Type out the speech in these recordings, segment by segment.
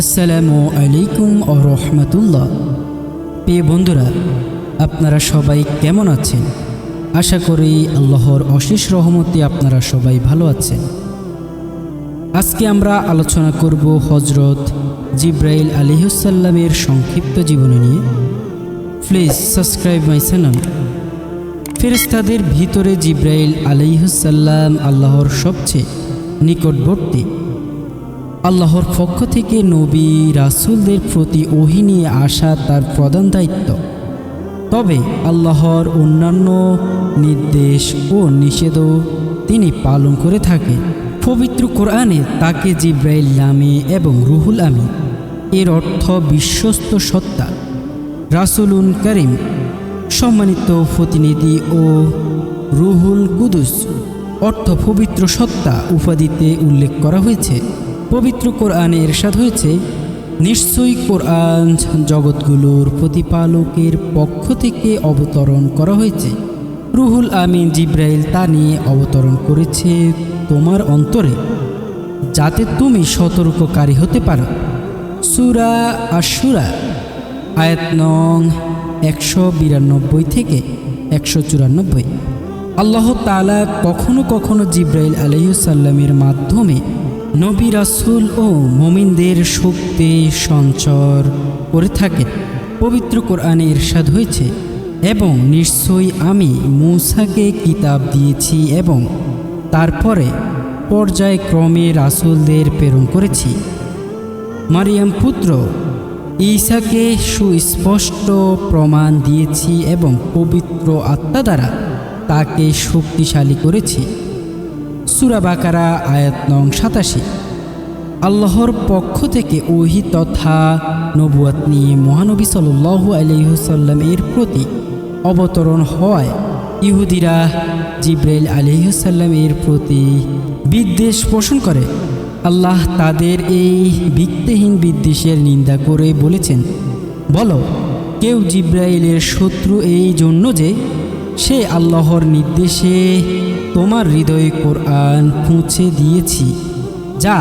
আসসালামু আলাইকুম ও রহমতুল্লাহ। প্রিয় বন্ধুরা, আপনারা সবাই কেমন আছেন? আশা করি আল্লাহর অশেষ রহমতে আপনারা সবাই ভালো আছেন। আজকে আমরা আলোচনা করব হজরত জিব্রাইল আলিহুসাল্লামের সংক্ষিপ্ত জীবনী নিয়ে। Please subscribe my channel. ফেরেস্তাদের ভিতরে জিব্রাইল আলিহুসাল্লাম আল্লাহর সবচেয়ে নিকটবর্তী। আল্লাহর পক্ষ থেকে নবী, রাসূলদের প্রতি ওহি নিয়ে আসা তার প্রধান দায়িত্ব। তবে আল্লাহর অন্যান্য নির্দেশ ও নিষেধও তিনি পালন করে থাকে। পবিত্র কোরআনে তাকে জিব্রাইল নামে এবং রুহুল আমি এর অর্থ বিশ্বস্ত সত্তা। রাসুলুন করিম, সম্মানিত প্রতিনিধি ও রুহুল কুদুস, অর্থ পবিত্র সত্তা উপাধিতে উল্লেখ করা হয়েছে। পবিত্র কোরআনে এরশাদ হয়েছে, নিশ্চয়ই কোরআন জগৎগুলোর প্রতিপালকের পক্ষ থেকে অবতরণ করা হয়েছে। রুহুল আমিন জিব্রাইল তা নিয়ে অবতরণ করেছে তোমার অন্তরে, যাতে তুমি সতর্ককারী হতে পারো। সুরা আশুরা আয়াত নং একশো বিরানব্বই থেকে একশো চুরানব্বই। আল্লাহ তালা কখনো কখনো জিব্রাইল আলহিসাল্লামের মাধ্যমে নবী রাসুল ও মমিনদের শক্তি সঞ্চর করে থাকেন পবিত্র কোরআনে ইরশাদ হয়েছে, এবং নিশ্চয়ই আমি মূসাকে কিতাব দিয়েছি এবং তারপরে পর্যায়ক্রমে রাসুলদের প্রেরণ করেছি। মারিয়াম পুত্র, ঈসাকে সুস্পষ্ট প্রমাণ দিয়েছি এবং পবিত্র আত্মা দ্বারা তাকে শক্তিশালী করেছি। সুরা বাকারা, আয়াত নং সাতাশি। আল্লাহর পক্ষ থেকে ওহি তথা নবুয়াত নিয়ে মহানবী সাল্লু আলহিহসাল্লাম এর প্রতি অবতরণ হওয়ায় ইহুদিরা জিব্রাইল আলহিহসাল্লাম এর প্রতি বিদ্বেষ পোষণ করে। আল্লাহ তাদের এই ভিত্তিহীন বিদ্বেষের নিন্দা করে বলেছেন, বলো, কেউ জিব্রাইলের শত্রু এই জন্য যে সে আল্লাহর নির্দেশে তোমার হৃদয়ে কোরআন পৌঁছে দিয়েছি, যা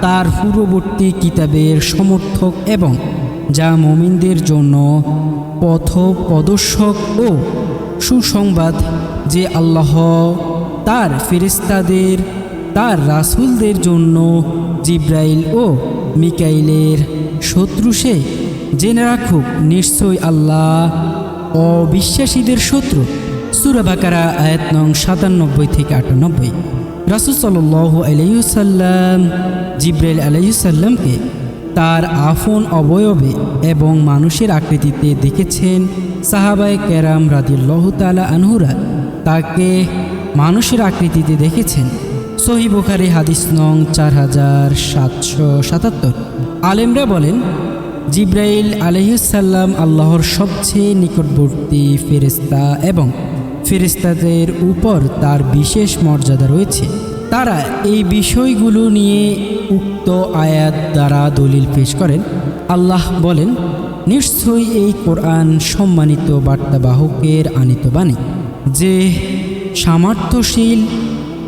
তার পূর্ববর্তী কিতাবের সমর্থক এবং যা মমিনদের জন্য পথ প্রদর্শক ও সুসংবাদ যে আল্লাহ তার ফেরিস্তাদের তার রাসুলদের জন্য জিব্রাইল ও মিকাইলের শত্রু সে। জেনে রাখুক নিশ্চয় আল্লাহ অবিশ্বাসীদের শত্রু। সুরাবাকারা আয়াত নং সাতানব্বই থেকে আটানব্বই। রাসুল সাল আলাইসাল্লাম জিব্রাইল আলাইসাল্লামকে তার আফন অবয়বে এবং মানুষের আকৃতিতে দেখেছেন সাহাবায় ক্যারাম রাদিল্লাহ তালা আনহুরা। তাকে মানুষের আকৃতিতে দেখেছেন। সহি বুখারি হাদিস নং চার হাজার সাতশো সাতাত্তর। আলেমরা বলেন, জিব্রাইল আলহিসাল্লাম আল্লাহর সবচেয়ে নিকটবর্তী ফেরেস্তা এবং ফেরেস্তাদের উপর তার বিশেষ মর্যাদা রয়েছে। তারা এই বিষয়গুলো নিয়ে উক্ত আয়াত দ্বারা দলিল পেশ করেন। আল্লাহ বলেন, নিশ্চয়ই এই কোরআন সম্মানিত বার্তাবাহকের আনিত বাণী, যে সামর্থ্যশীল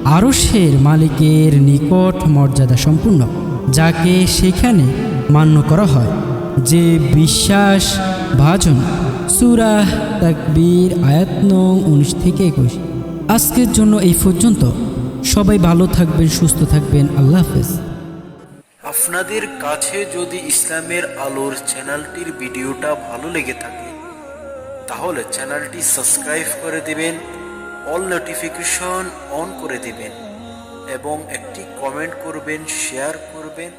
আরসের মালিকের নিকট মর্যাদা সম্পূর্ণ, যাকে সেখানে মান্য করা হয়। যে বিশ্বাস ভাজন সুরা তাকবীর আয়াত নং উনিশ থেকে একুশ। আজকের জন্য এই পর্যন্ত। সবাই ভালো থাকবেন, সুস্থ থাকবেন। আল্লাহ হাফেজ। আপনাদের কাছে যদি ইসলামের আলোর চ্যানেলটির ভিডিওটা ভালো লেগে থাকে, তাহলে চ্যানেলটি সাবস্ক্রাইব করে দিবেন, অল নোটিফিকেশন অন করে দিবেন, এবং একটি কমেন্ট করবেন, শেয়ার করবেন।